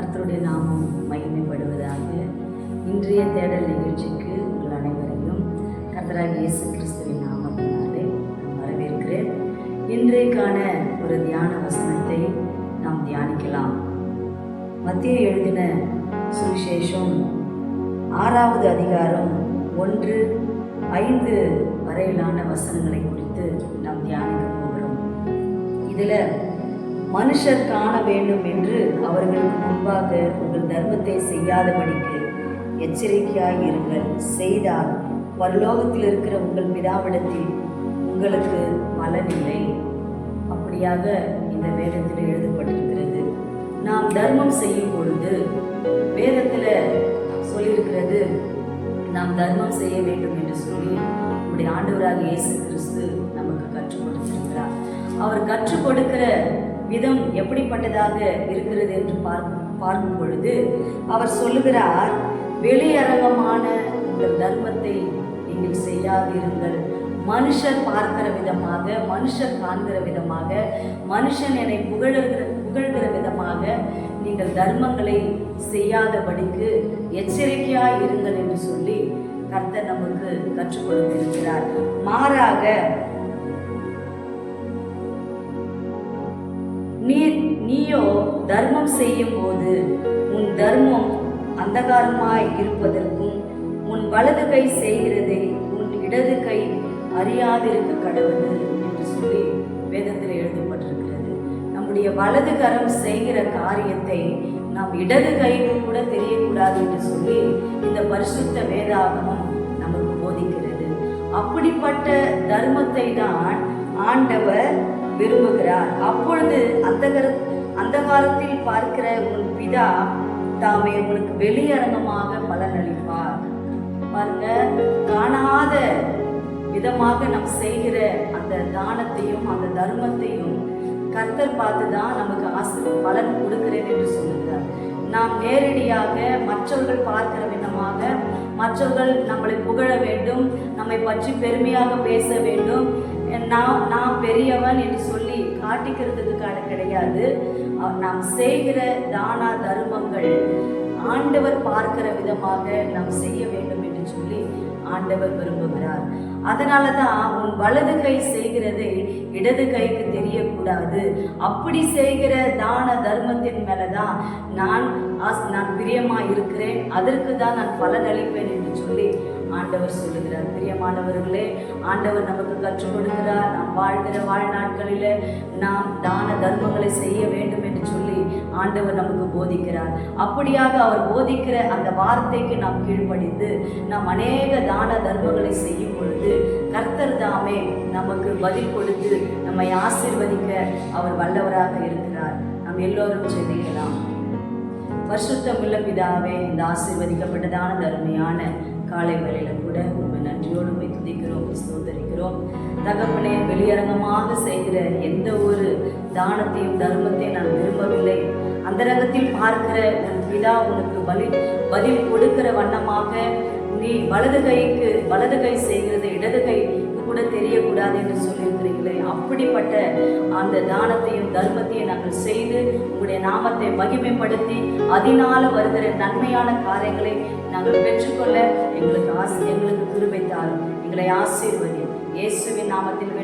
கர்த்தருடைய நாமம் மகிமைப்படுவதாக இன்றைய தேடல் நிகழ்ச்சிக்கு உங்கள் அனைவரையும் கர்த்தராக இயேசு கிறிஸ்துவின் நாமத்தினாலே நான் வரவேற்கிறேன். இன்றைக்கான ஒரு தியான வசனத்தை நாம் தியானிக்கலாம். மத்திய எழுதின சுவிசேஷம் ஆறாவது அதிகாரம் ஒன்று ஐந்து வரையிலான வசனங்களை குறித்து நாம் தியானிக்க போகிறோம். இதில் மனுஷர் காண வேண்டும் என்று அவர்களுக்கு முன்பாக உங்கள் தர்மத்தை செய்யாதபடிக்கு எச்சரிக்கையாயிருங்கள் செய்தால் பரலோகத்தில் இருக்கிற உங்கள் பிதாவிடத்தில் உங்களுக்கு பலனில்லை. அப்படியாக இந்த வேதத்தில் எழுதப்பட்டிருக்கிறது. நாம் தர்மம் செய்யும் பொழுது வேதத்தில் சொல்லியிருக்கிறது நாம் தர்மம் செய்ய வேண்டும் என்று சொல்லி நம்முடைய ஆண்டவராக இயேசு கிறிஸ்து நமக்கு கற்றுக் கொடுத்திருக்கிறார். அவர் கற்றுக் கொடுக்கிற விதம் எப்படிப்பட்டதாக இருக்கிறது என்று பார்க்கும் பார்க்கும் பொழுது அவர் சொல்லுகிறார் வெளியரங்கமான உங்கள் தர்மத்தை நீங்கள் செய்யாதிருங்கள். மனுஷர் பார்க்கிற விதமாக மனுஷர் காண்கிற விதமாக மனுஷன் என்னை புகழுகிற புகழ்கிற விதமாக நீங்கள் தர்மங்களை செய்யாதபடிக்கு எச்சரிக்கையாக இருங்கள் என்று சொல்லி கர்த்தர் நமக்கு கற்றுக் கொடுத்திருக்கிறார். மாறாக நீ நீயோ தர்மம் செய்யும் போது உன் தர்மம் அந்தகாரமாய் இருப்பதற்கும் உன் வலது கை செய்கிறதை உன் இடது கை அறியாதிருக்க கடவுள் என்று சொல்லி வேதத்தில் எழுதப்பட்டிருக்கிறது. நம்முடைய வலது கரம் செய்கிற காரியத்தை நாம் இடது கைக்கு கூட தெரியக்கூடாது என்று சொல்லி இந்த பரிசுத்த வேதாகமம் நமக்கு போதிக்கிறது. அப்படிப்பட்ட தர்மத்தை தான் ஆண்டவர் விரும்புகிறார். அப்பொழுது அந்த அந்த காலத்தில் பார்க்கிற உன் பிதா தாமே உனக்கு வெளியரங்கமாக பலனளிப்பார். பாருங்க காணாத விதமாக நாம் செய்கிற அந்த தானத்தையும் அந்த தர்மத்தையும் கர்த்தர் பார்த்து தான் நமக்கு ஆசை பலன் கொடுக்கிறேன் என்று சொல்லுகிறார். நாம் நேரடியாக மற்றவர்கள் பார்க்கிற விதமாக மற்றவர்கள் நம்மளை புகழ வேண்டும் நம்மை பற்றி பெருமையாக பேச வேண்டும் நான் நான் பெரியவன் என்று சொல்லி காட்டிக்கிறதுக்கு கிடையாது. நாம் செய்கிற தானா தர்மங்கள் ஆண்டவர் பார்க்கிற விதமாக நாம் செய்ய வேண்டும் என்று சொல்லி ஆண்டவர் விரும்புகிறார். அதனால தான் உன் வலது கை செய்கிறதை இடது கைக்கு தெரியக்கூடாது. அப்படி செய்கிற தான தர்மத்தின் மேலதான் நான் ஆஸ்- நான் பிரியமா இருக்கிறேன் அதற்கு தான் நான் பலன் அளிப்பேன் என்று சொல்லி ஆண்டவர் சொல்லுகிறார். பிரியமானவர்களே ஆண்டவர் நமக்கு கற்றுக் கொடுக்கிறார். நாம் வாழ்கிற வாழ்நாட்களில் நாம் தான தர்மங்களை செய்ய வேண்டும் என்று சொல்லி ஆண்டவர் நமக்கு போதிக்கிறார். அப்படியாக அவர் போதிக்கிற அந்த வார்த்தைக்கு நாம் கீழ்ப்படிந்து நாம் அநேக தான தர்மங்களை செய்யும் பொழுது கர்த்தர் தாமே நமக்கு பதில் கொடுத்து நம்மை ஆசிர்வதிக்க அவர் வல்லவராக இருக்கிறார். நாம் எல்லோரும் செபிக்கலாம் பரிசுத்தமுள்ள பிதாவே இந்த ஆசீர்வதிக்கப்பட்டதான தருமையான காலை வேளையில கூட உண்மை நன்றியோடு உண்மை துதிக்கிறோம் ஸ்தோத்தரிக்கிறோம். தகப்பனே வெளியரங்கமாக செய்கிற எந்த ஒரு தானத்தையும் தர்மத்தையும் நான் விரும்பவில்லை. அந்தரங்கத்தில் பார்க்கிற என் பிதா உனக்கு பலி பதில் கொடுக்கிற வண்ணமாக நீ வலது கைக்கு வலது கை செய்கிறது இடது கை கூட தெரியக்கூடாது என்று சொல்லியிருக்கிறீர்களே. அப்படிப்பட்ட அந்த தானத்தையும் தர்மத்தையும் நாங்கள் செய்து நாமத்தை மகிமைப்படுத்தி அதனால வருகிற நன்மையான காரியங்களை நாங்கள் பெற்றுக்கொள்ள எங்களுக்கு ஆசை எங்களுக்கு கிருபை தாரும். எங்களை ஆசீர்வதி. இயேசுவின் நாமத்தில்